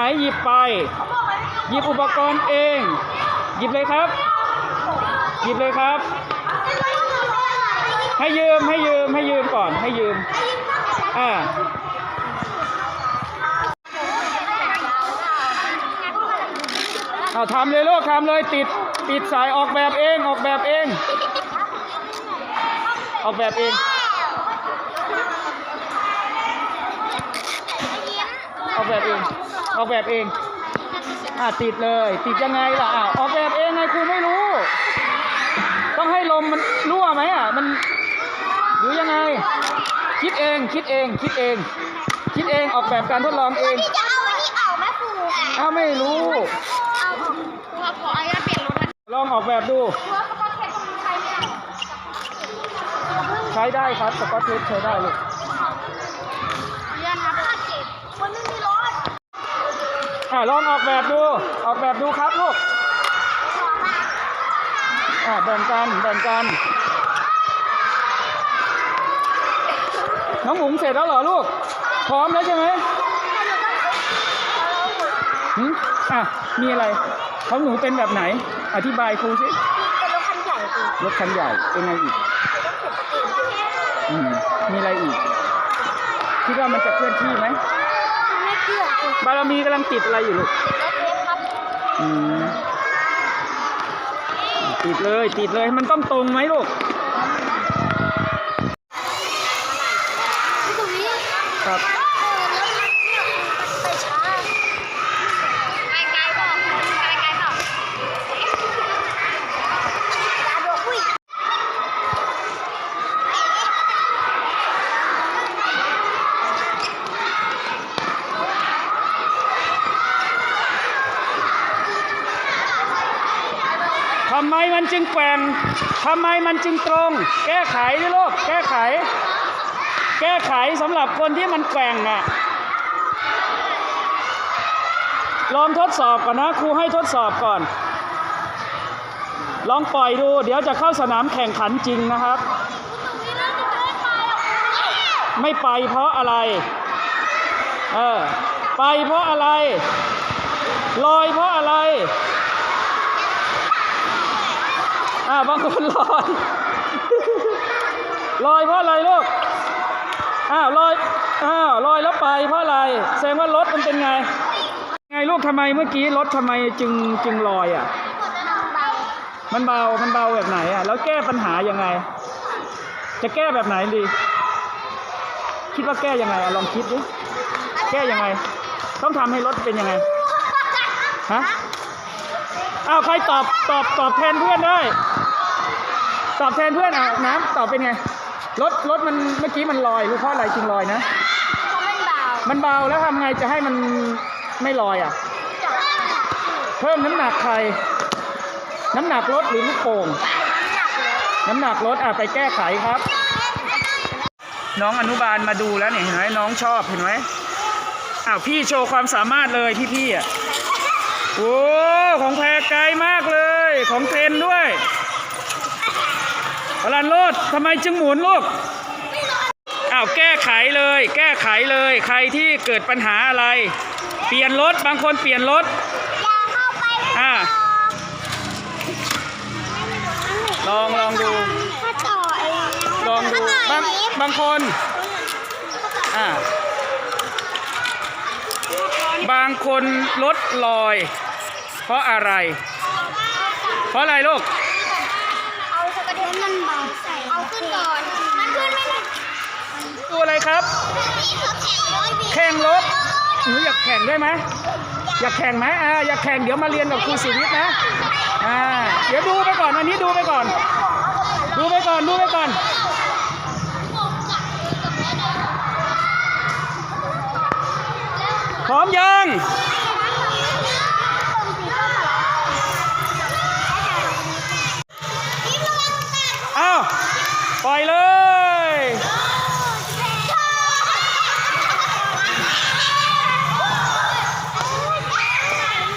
ไหนหยิบไป หยิบอุปกรณ์เอง หยิบเลยครับ หยิบเลยครับ ให้ยืมให้ยืมให้ยืมก่อนให้ยืมอ่าเอาทำเลยลูกทำเลยติดติดสายออกแบบเองออกแบบเอง ออกแบบเองออกแบบเอง ออกแบบเอง อ่าติดเลย ติดยังไงล่ะอ่าออกแบบเองไงครูไม่รู้ ต้องให้ลมมันรั่วไหมอะมันหรือยังไง คิดเองคิดเองคิดเอง คิดเองออกแบบการทดลองเองพี่จะเอาอันนี้ออกไหมครูอ้าวไม่รู้ เอาออกครูขออนุญาตเปลี่ยนรถนะลองออกแบบดูครูสกอตเทปใช้ไม่ได้ใช้ได้ครับสกอตเทปใช้ได้ลูก เลื่อนครับมันไม่มีรถ อ่า ลองออกแบบดู ออกแบบดูครับลูกอ่าแบ่งกันแบ่งกัน น้องหมุงเสร็จแล้วเหรอลูก พร้อมแล้วใช่ไหมหืมอะ มีอะไรของหนูเป็นแบบไหน อธิบายครูสิเป็นรถคันใหญ่ครูรถคันใหญ่เป็นไงอีกอืมมีอะไรอีก คิดว่ามันจะเคลื่อนที่ไหมไม่เกี่ยวครู บารมีกำลังติดอะไรอยู่ลูกรถเล็กครับอืมติดเลยติดเลยมันต้องตรงไหมลูกตรงนี้ครับ ไปช้าไปไกลบอกไปไกลบอกอย่าโดดอุ้ย ทำไมมันจึงแกว่ง ทำไมมันจึงตรง แก้ไขดิลูก แก้ไข แก้ไขสำหรับคนที่มันแกว่งอะ ลองทดสอบก่อนนะครูให้ทดสอบก่อน ลองปล่อยดู เดี๋ยวจะเข้าสนามแข่งขันจริงนะครับ ไม่ไปเพราะอะไร เออ ไปเพราะอะไร ลอยเพราะอะไร อ่าบางคนลอย ลอยเพราะอะไรลูก อ้าวลอย อ้าวลอยแล้วไปเพราะอะไร แสดงว่ารถมันเป็นไง ไงลูกทำไมเมื่อกี้รถทำไมจึงจึงลอยอะ มันเบา มันเบาแบบไหนอะ แล้วแก้ปัญหายังไง จะแก้แบบไหนดี คิดว่าแก้ยังไงอะลองคิดดิ แก้ยังไง ต้องทำให้รถเป็นยังไง ฮะอ้าวใครตอบตอบตอบแทนเพื่อนได้ ตอบแทนเพื่อนอะน้ำตอบเป็นไง รถรถมันเมื่อกี้มันลอยรู้เพราะอะไรจึงลอยนะ เพราะมันเบามันเบาแล้วทำไงจะให้มันไม่ลอยอะเพิ่มน้ำหนักใคร น้ำหนักรถหรือลูกโป่งน้ำหนักรถอะไปแก้ไขครับ น้องอนุบาลมาดูแล้วเนี่ยเห็นไหมน้องชอบเห็นไหมอ้าวพี่โชว์ความสามารถเลยพี่พี่ๆอะโอ้ของแพรไกลมากเลย ของเทรนด้วย พลันโลดทำไมจึงหมุนลูกอ้าวแก้ไขเลย แก้ไขเลย ใครที่เกิดปัญหาอะไร เปลี่ยนรถบางคนเปลี่ยนรถอย่าเข้าไปอ่าลองลองดู ถ้าต่อเองลองดู บางบางคน อ่า บางคนรถลอย เพราะอะไร เพราะอะไรลูก เอาสกระเด็นมันเบาใส่เอาขึ้ นก่อน มันขึ้นไม่ได้ตัวอะไรครับ นี่เขาแข่งร้อยปีแข่งรถหนูอยากแข่งได้ไหมอยากแข่งไหมอ่าอยากแข่งเดี๋ยวมาเรียนกับครูศิวิทย์นะอ่าเดี๋ยวดูไปก่อนอันนี้ดูไปก่อน ดูไปก่อนดูไปก่อน พร้อมยัง อ้าว ปล่อยเลย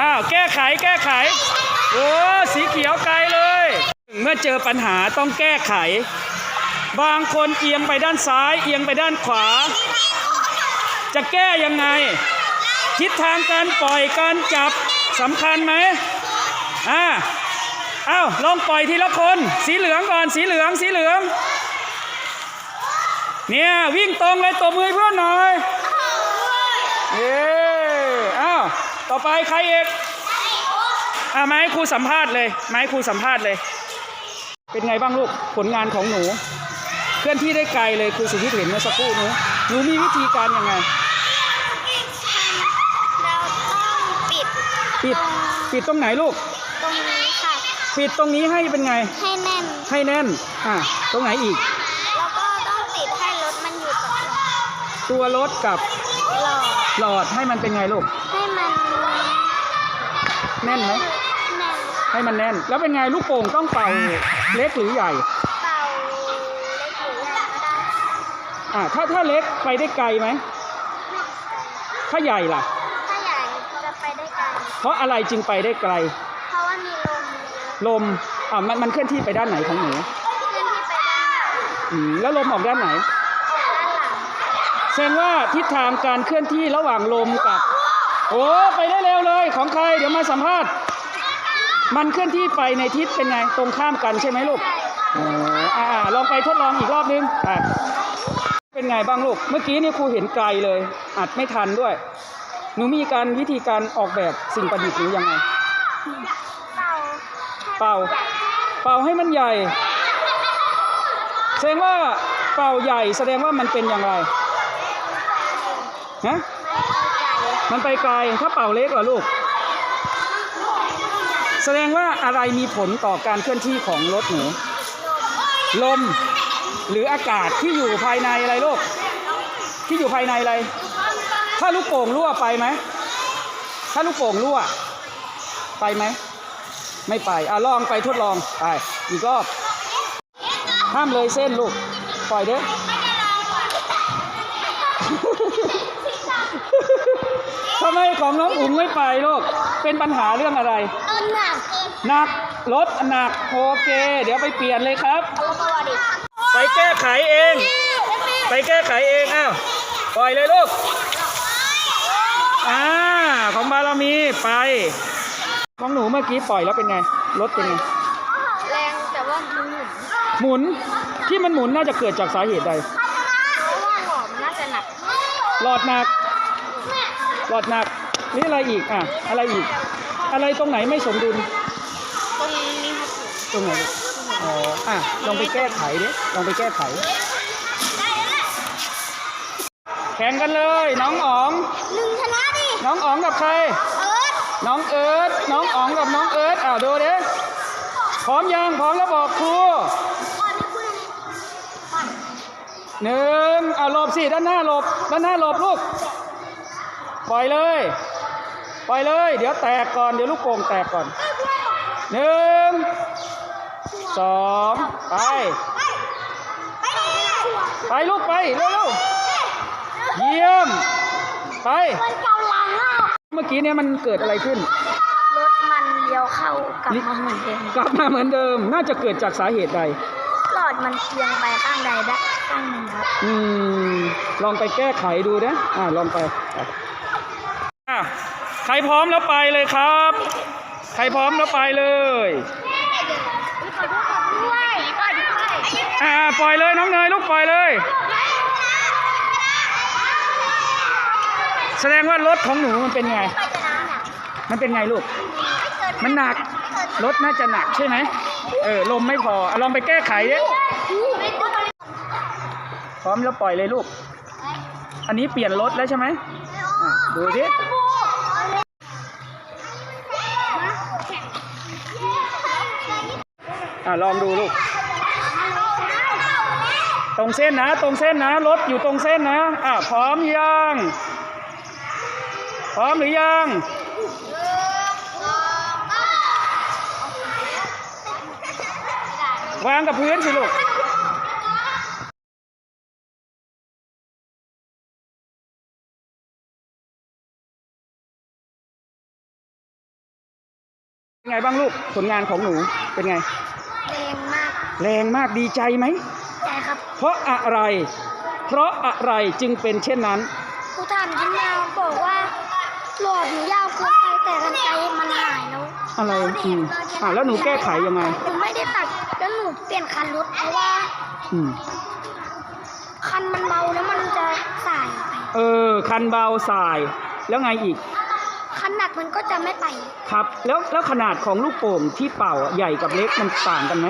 อ้าว แก้ไข แก้ไข โอ้ สีเขียวไกลเลย เมื่อเจอปัญหาต้องแก้ไข บางคนเอียงไปด้านซ้าย เอียงไปด้านขวา จะแก้ยังไง ทิศทางการปล่อยการจับสำคัญไหมอ่า อ้าวลองปล่อยทีละคน สีเหลืองก่อน สีเหลือง สีเหลือง เนี่ย วิ่งตรงเลยตบมือให้เพื่อนหน่อย เย้อ้าวต่อไปใครเอกอ่ามาให้ครูสัมภาษณ์เลยมาให้ครูสัมภาษณ์เลย เป็นไงบ้างลูก ผลงานของหนู เคลื่อนที่ได้ไกลเลยครูสุวิทย์เห็นเมื่อสักครู่นี้หนูมีวิธีการยังไง เราต้องปิดปิด ปิดตรงไหนลูก ตรงนี้ค่ะ ปิดตรงนี้ให้เป็นไง ให้แน่น ให้แน่น อะ ตรงไหนอีก แล้วก็ต้องติดให้รถมันอยู่กับเราตัวรถกับหลอดหลอดให้มันเป็นไงลูก ให้มันแน่นไหมแน่นให้มันแน่น แล้วเป็นไงลูกโป่งต้องเป่าเล็กหรือใหญ่ เป่าเล็กหรือใหญ่ก็ได้อะถ้าถ้าเล็กไปได้ไกลไหมถ้าใหญ่ล่ะ ถ้าใหญ่จะไปได้ไกล เพราะอะไรจึงไปได้ไกล เพราะว่ามีลม ลมอะมันมันเคลื่อนที่ไปด้านไหนของหนูเคลื่อนที่ไปด้านหน้าอืมแล้วลมออกด้านไหน ด้านหลังแสดงว่าทิศทางการเคลื่อนที่ระหว่างลมกับ โอ้ไปได้เร็วเลยของใครเดี๋ยวมาสัมภาษณ์ มันเคลื่อนที่ไปในทิศเป็นไงตรงข้ามกันใช่ไหมลูกอ๋ออ่าลองไปทดลองอีกรอบนึงอะเป็นไงบ้างลูก เมื่อกี้นี่ครูเห็นไกลเลยอัดไม่ทันด้วย หนูมีการวิธีการออกแบบสิ่งประดิษฐ์หรือยังไง เป่า เป่าให้มันใหญ่ แสดงว่าเป่าใหญ่แสดงว่ามันเป็นอย่างไรฮะมันไปไกลถ้าเป่าเล็กเหรอลูก แสดงว่าอะไรมีผลต่อการเคลื่อนที่ของรถหนู ลมหรืออากาศที่อยู่ภายในอะไรลูก ที่อยู่ภายในอะไร ถ้าลูกโป่งรั่วไปไหม ถ้าลูกโป่งรั่ว ไปไหม ไม่ไปอะลองไปทดลองไปอีกรอบห้ามเลยเส้นลูกปล่อยเด้อทำไมของน้องอุ๋งไม่ไปลูกเป็นปัญหาเรื่องอะไรเอาหนักหนักรถหนักโอเค เดี๋ยวไปเปลี่ยนเลยครับเอาตัวดิไปแก้ไขเอง ไปแก้ไขเองอ้าวปล่อยเลยลูกอ่าของบารมีไป ของหนูเมื่อกี้ปล่อยแล้วเป็นไง รถเป็นไง แรงแต่ว่ามันหมุนหมุนที่มันหมุนน่าจะเกิดจากสาเหตุใด เพราะว่าหอมน่าจะหนักหลอดหนัก หลอดหนักนี่อะไรอีกอะ อะไรอีก อะไรตรงไหนไม่สมดุล ตรงนี้ครับตรงไหนลูกอ๋อ อะ ลองไปแก้ไขดิลองไปแก้ไข แข่งกันเลย น้องอ๋อง หนึ่งชนะดิ น้องอ๋องกับใคร เอิร์ธ น้องเอิร์ธน้องอ๋องกับน้องเอิร์ธอ้าวดูเดิพร้อมยังพร้อมแล้วบอกครูหนึ่งอ่าหลบสิด้านหน้าหลบด้านหน้าหลบลูกปล่อยเลยปล่อยเลย เดี๋ยวแตกก่อนเดี๋ยวลูกโป่งแตกก่อนหนึ่งสองไปไปไปไหนอะไปลูกไปเร็วๆเยี่ยมไป เกาหลังอะเมื่อกี้เนี่ยมันเกิดอะไรขึ้น รถมันเลี้ยวเข้ากลับมาเหมือนเดิมกลับมาเหมือนเดิม น่าจะเกิดจากสาเหตุใด หลอดมันเอียงไปข้างใดได้ข้างหนึ่งครับ อืม ลองไปแก้ไขดูนะ อ่าลองไปไปอะใครพร้อมแล้วไปเลยครับ ใครพร้อมแล้วไปเลยขอโทษด้วยปล่อยด้วยอ่าปล่อยเลยน้องเนยลูกปล่อยเลย แส ดงว่ารถของหนูมันเป็นไง มันเป็นไงลูก มันหนัก รถน่าจะหนักใช่ไหม เออ ลมไม่พออะลองไปแก้ไขดิพร้อมแล้วปล่อยเลยลูก อันนี้เปลี่ยนรถแล้วใช่ไหมดูสิอะลองดูลูก ตรงเส้นนะ ตรงเส้นนะ รถอยู่ตรงเส้นนะ อะพร้อมยัง พร้อมหรือยังวางกับพื้นสิลูกเป็นไงบ้างลูกผลงานของหนูเป็นไง แรงมาก แรงมากดีใจไหมใช่ครับ เพราะอะไร เพราะอะไรจึงเป็นเช่นนั้นครูถามยิ้มมาบอกว่า หลอดหนูยาวเกินไปแต่กันไกลมันหายแล้วอะไรอืมอ่าแล้วหนูแก้ไขยังไง หนูไม่ได้ตัดแล้วหนูเปลี่ยนคันรถเพราะว่า อืม คันมันเบาแล้วมันจะสายไปเออ คันเบาสาย แล้วไงอีก คันหนักมันก็จะไม่ไป ครับ แล้วแล้วขนาดของลูกโป่งที่เป่าอะใหญ่กับเล็กมันต่างกันไหม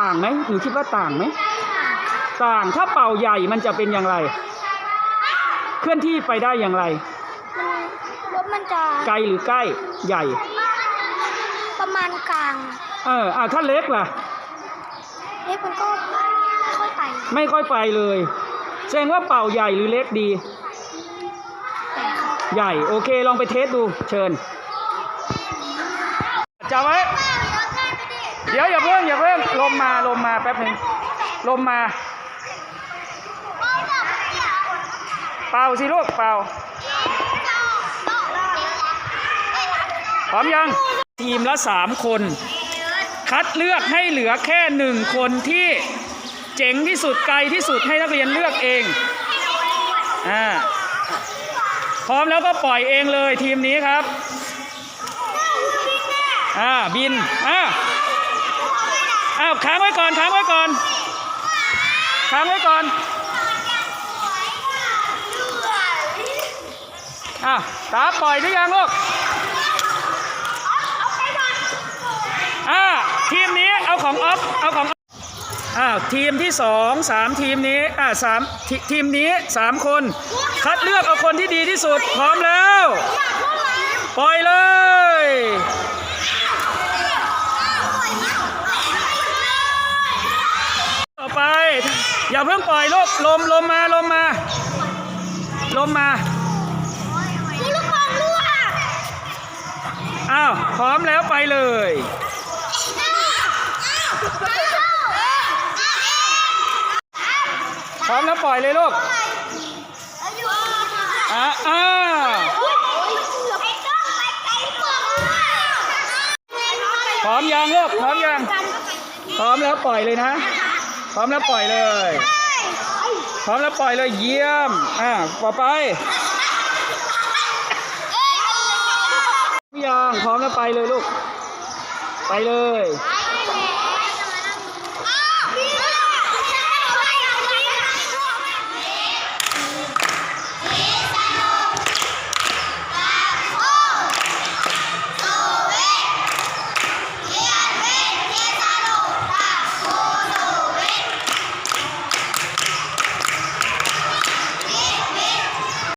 ต่างไหมหนูคิดว่าต่างไหม ต่าง ถ้าเป่าใหญ่มันจะเป็นอย่างไร เคลื่อนที่ไปได้อย่างไรมันรถมันจะไกลหรือใกล้ใหญ่ ประมาณกลางเอออ่าถ้าเล็กล่ะ เล็กมันก็ไม่ค่อยไปไม่ค่อยไปเลย แสดงว่าเป่าใหญ่หรือเล็กดี แต่ครับใหญ่ โอเค ลองไปเทสดูเชิญจับไว้ เดี๋ยวอย่าเพิ่งอย่าเพิ่งลมมาลมมาแป๊บหนึ่งลมมา เป่าสิลูกเป่าพร้อมยัง ทีมละสามคน คัดเลือกให้เหลือแค่หนึ่งคนที่เจ๋งที่สุดไกลที่สุดให้นักเรียนเลือกเองอ่าพร้อมแล้วก็ปล่อยเองเลยทีมนี้ครับอ่าบินอ่าอ้าวค้างไว้ก่อนค้างไว้ก่อนค้างไว้ก่อน อ้าวตาปล่อยหรือยังลูกอ่าทีมนี้เอาของออฟเอาของอ่าทีมที่สองสามทีมนี้อ่าสามททีมนี้สามคน คัดเลือกเอาคนที่ดีที่สุดพร้อมแล้ว ปล่อยเลยต่อไป อย่าเพิ่งปล่อยลูกลมลมมาลมมา ลมมา อ้าวพร้อมแล้วไปเลยพร้อมแล้วปล่อยเลยลูกอ่าอ่าพร้อมยังลูกพร้อมยังพร้อมแล้วปล่อยเลยนะ พร้อมแล้วปล่อยเลย พร้อมแล้วปล่อยเลยเยี่ยม อ่าต่อไปางพร้อมแล้วไปเลยลูก ไปเลย